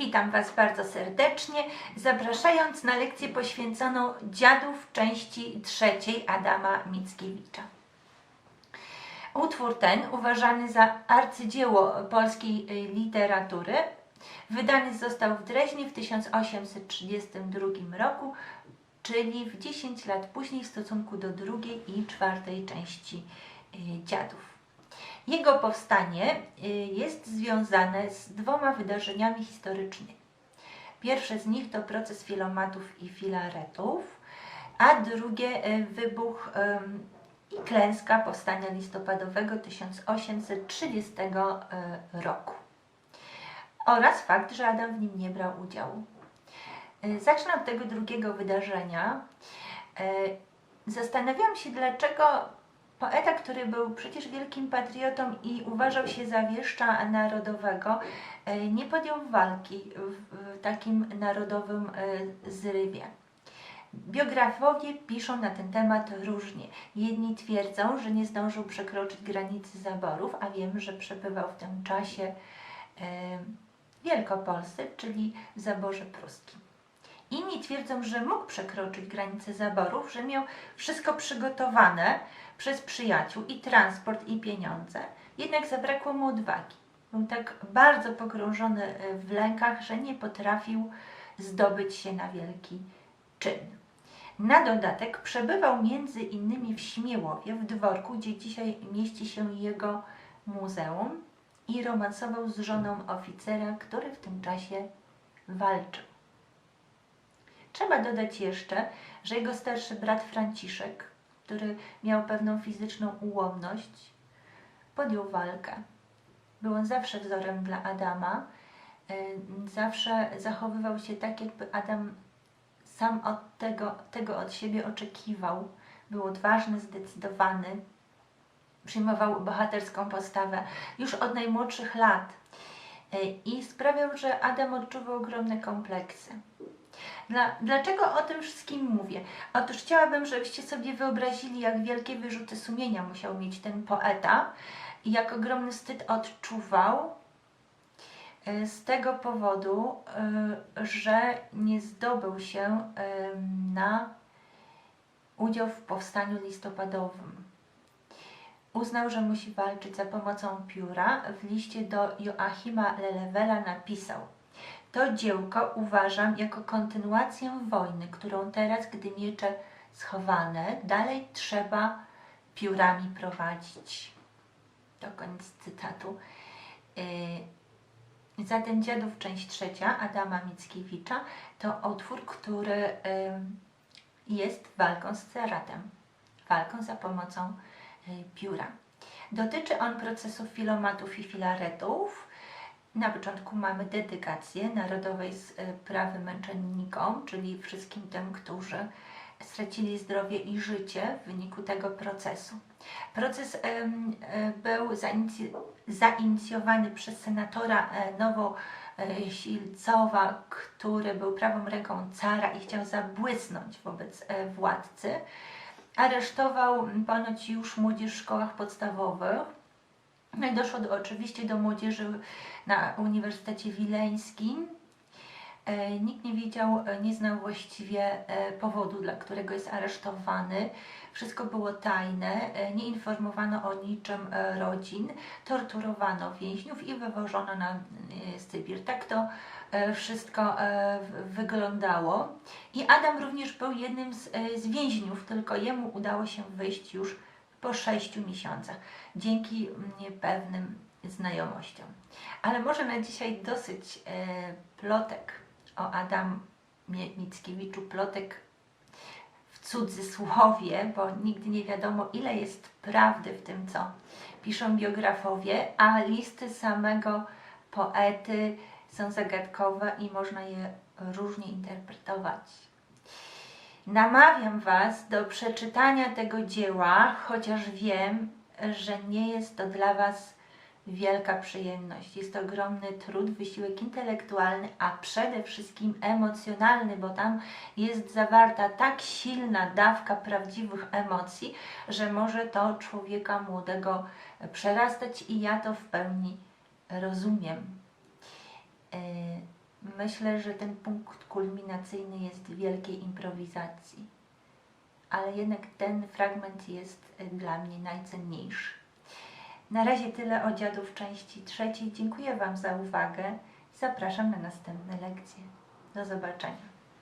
Witam Was bardzo serdecznie, zapraszając na lekcję poświęconą dziadów części trzeciej Adama Mickiewicza. Utwór ten, uważany za arcydzieło polskiej y, literatury, wydany został w Dreźnie w 1832 roku, czyli w 10 lat później w stosunku do drugiej i czwartej części y, dziadów. Jego powstanie y, jest związane z dwoma wydarzeniami historycznymi. Pierwsze z nich to proces filomatów i filaretów, a drugie y, wybuch i klęska powstania listopadowego 1830 y, roku. Oraz fakt, że Adam w nim nie brał udziału. Zacznę od tego drugiego wydarzenia. Zastanawiałam się, dlaczego Poeta, który był przecież wielkim patriotą i uważał się za wieszcza narodowego, e, nie podjął walki w, takim narodowym e, zrywie. Biografowie piszą na ten temat różnie. Jedni twierdzą, że nie zdążył przekroczyć granicy zaborów, a wiemy, że przebywał w tym czasie e, w Wielkopolsce, czyli w zaborze pruskim. Inni twierdzą, że mógł przekroczyć granice zaborów, że miał wszystko przygotowane przez przyjaciół i transport i pieniądze, jednak zabrakło mu odwagi. Był tak bardzo pogrążony e, w lękach, że nie potrafił zdobyć się na wielki czyn. Na dodatek przebywał między innymi w Śmiełowie, w dworku, gdzie dzisiaj mieści się jego muzeum i romansował z żoną oficera, który w tym czasie walczył. Trzeba dodać jeszcze, że jego starszy brat Franciszek, który miał pewną fizyczną ułomność, podjął walkę. Był on zawsze wzorem dla Adama. y, Zawsze zachowywał się tak, jakby Adam sam od tego, tego od siebie oczekiwał. Był odważny, zdecydowany, przyjmował bohaterską postawę już od najmłodszych lat y, i sprawiał, że Adam odczuwał ogromne kompleksy. Dla, dlaczego o tym wszystkim mówię? Otóż chciałabym, żebyście sobie wyobrazili, jak wielkie wyrzuty sumienia musiał mieć ten poeta i jak ogromny wstyd odczuwał y, z tego powodu, y, że nie zdobył się y, na udział w powstaniu listopadowym. Uznał, że musi walczyć za pomocą pióra. W liście do Joachima Lelewela napisał – to dziełko uważam jako kontynuację wojny, którą teraz, gdy miecze schowane, dalej trzeba piórami prowadzić. To koniec cytatu. Yy, Zatem Dziadów, część trzecia Adama Mickiewicza to utwór, który yy, jest walką z ceratem, walką za pomocą yy, pióra. Dotyczy on procesów filomatów i filaretów, na początku mamy dedykację narodowej sprawy męczennikom, czyli wszystkim tym, którzy stracili zdrowie i życie w wyniku tego procesu. Proces e, był zainicjowany przez senatora e, Nowosilcowa, który był prawą ręką cara i chciał zabłysnąć wobec e, władcy. Aresztował ponoć już młodzież w szkołach podstawowych, no i doszło do, oczywiście do młodzieży na Uniwersytecie Wileńskim. E, nikt nie wiedział, e, nie znał właściwie e, powodu, dla którego jest aresztowany. Wszystko było tajne, nie informowano o niczym rodzin, torturowano więźniów i wywożono na e, Sybir. Tak to wszystko wyglądało. I Adam również był jednym z, z więźniów, tylko jemu udało się wyjść już po sześciu miesiącach, dzięki mm, pewnym znajomościom. Ale może na dzisiaj dosyć e, plotek o Adamie Mickiewiczu, plotek w cudzysłowie, bo nigdy nie wiadomo ile jest prawdy w tym, co piszą biografowie, a listy samego poety są zagadkowe i można je różnie interpretować. Namawiam Was do przeczytania tego dzieła, chociaż wiem, że nie jest to dla Was wielka przyjemność. Jest to ogromny trud, wysiłek intelektualny, a przede wszystkim emocjonalny, bo tam jest zawarta tak silna dawka prawdziwych emocji, że może to człowieka młodego przerastać i ja to w pełni rozumiem. Yy, Myślę, że ten punkt kulminacyjny jest wielkiej improwizacji, ale jednak ten fragment jest y, dla mnie najcenniejszy. Na razie tyle o dziadu w części trzeciej. Dziękuję Wam za uwagę. Zapraszam na następne lekcje. Do zobaczenia.